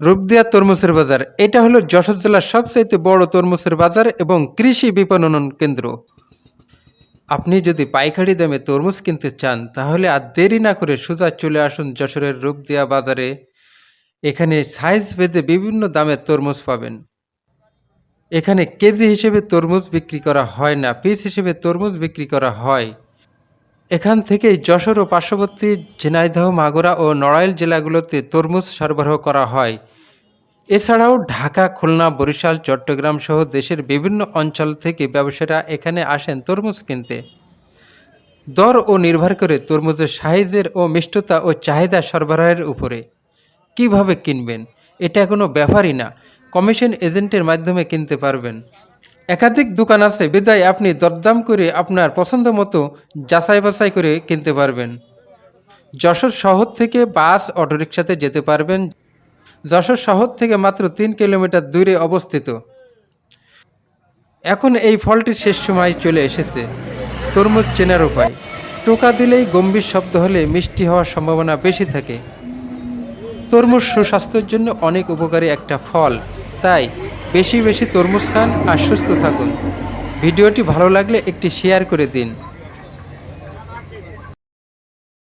রূপদিয়া তরমুজের বাজার। এটা হলো যশোর জেলার সবচাইতে বড় তরমুজের বাজার এবং কৃষি বিপণন কেন্দ্র। আপনি যদি পাইকারি দামে তরমুজ কিনতে চান, তাহলে আর দেরি না করে সোজা চলে আসুন যশোরের রূপদিয়া বাজারে। এখানে সাইজ ভেদে বিভিন্ন দামের তরমুজ পাবেন। এখানে কেজি হিসেবে তরমুজ বিক্রি করা হয় না, পিস হিসেবে তরমুজ বিক্রি করা হয়। এখান থেকেই যশোর ও পার্শ্ববর্তী ঝিনাইদহ, মাগুরা ও নড়াইল জেলাগুলোতে তরমুজ সরবরাহ করা হয়। এছাড়াও ঢাকা, খুলনা, বরিশাল, চট্টগ্রাম সহ দেশের বিভিন্ন অঞ্চল থেকে ব্যবসায়ীরা এখানে আসেন তরমুজ কিনতে। দর ও নির্ভর করে তরমুজের সাইজের ও মিষ্টতা ও চাহিদা সরবরাহের উপরে। কীভাবে কিনবেন? এটা কোনো ব্যাপারই না। কমিশন এজেন্টের মাধ্যমে কিনতে পারবেন। একাধিক দোকান আছে, বিদায় আপনি দরদাম করে আপনার পছন্দ মতো যাচাই বাছাই করে কিনতে পারবেন। যশোর শহর থেকে বাস, অটোরিকশাতে যেতে পারবেন। যশোর শহর থেকে মাত্র তিন কিলোমিটার দূরে অবস্থিত। এখন এই ফলটির শেষ সময় চলে এসেছে। তরমুজ চেনার উপায়। টোকা দিলেই গম্ভীর শব্দ হলে মিষ্টি হওয়ার সম্ভাবনা বেশি থাকে। তরমুজ সুস্বাস্থ্যের জন্য অনেক উপকারী একটা ফল, তাই বেশি বেশি তরমুজ খান আর সুস্থ থাকুন। ভিডিওটি ভালো লাগলে একটি শেয়ার করে দিন।